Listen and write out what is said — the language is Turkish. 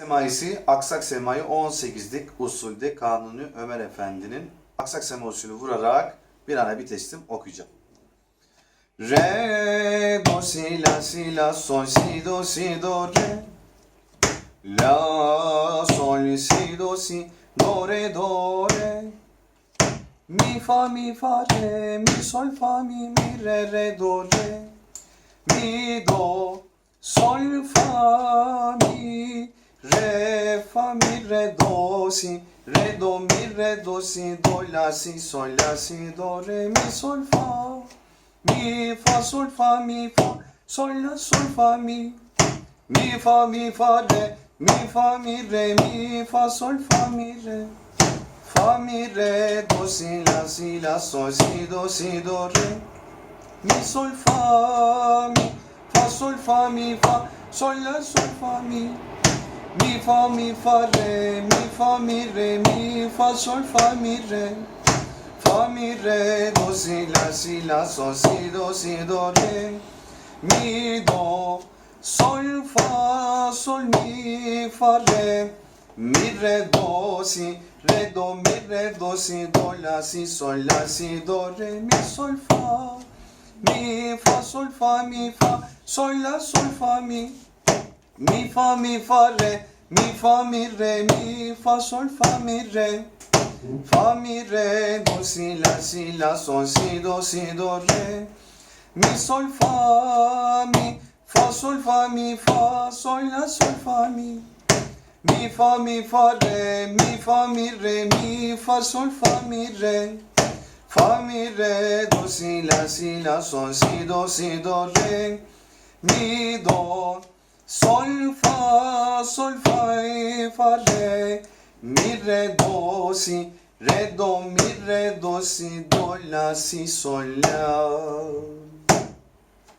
Semaisi Aksak Semai 18'lik usulde Kanuni Ömer Efendi'nin Aksak Sema usulü vurarak bir ana bir teslim okuyacağım. Re, do, si, la, si, la, sol, si, do, si, do, re. La, sol, si, do, si, do, re, do, re. Mi, fa, mi, fa, re, mi, sol, fa, mi, mi, re, re, do, re. Mi, do, sol, fa, mi, re, fa, mi, re, do, si, re, do, mi, re, do, si, do, la, si, sol, la, si, do, re, mi, sol, fa, mi, fa, sol, fa, mi, fa, sol, la, sol, fa, mi, mi, fa, mi, fa, re, mi, fa, mi, re, mi, fa, sol, fa, mi, re, fa, mi, re, do, si, la, si, la, sol, si, do, si, do, re, mi, sol, fa, mi, fa, sol, fa, mi, fa, sol, la, sol, fa, mi, mi, fa, mi, fa, re, mi, fa, mi, re, mi, fa, sol, fa, mi, re, fa, mi, re, do, si, la, si, la, sol, si, do, si, do, re, mi, do, sol, fa, sol, mi, fa, re, mi, re, do, si, re, do, mi, re, do, si, do, la, si, sol, la, si, do, re, mi, sol, fa, mi, fa, sol, fa, mi, fa, sol, la, sol, fa, mi, mi, fa, mi, fa, re, mi, fa, mi, re, mi, fa, sol, fa, mi, re, fa, mi, re, do, si, la, si, la, sol, si, do, si, do, re, mi, sol, fa, mi, fa, sol, fa, mi, fa, sol, la, sol, fa, mi, mi, fa, mi, fa, re, mi, fa, mi, re, mi, fa, sol, fa, mi, re, fa, mi, re, do, si, la, si, la, sol, si, do, si, do, re, mi, do, sol, fa, sol, fa, fa, re, mi, re, do, si, re, do, mi, re, do, si, do, la, si, sol, la.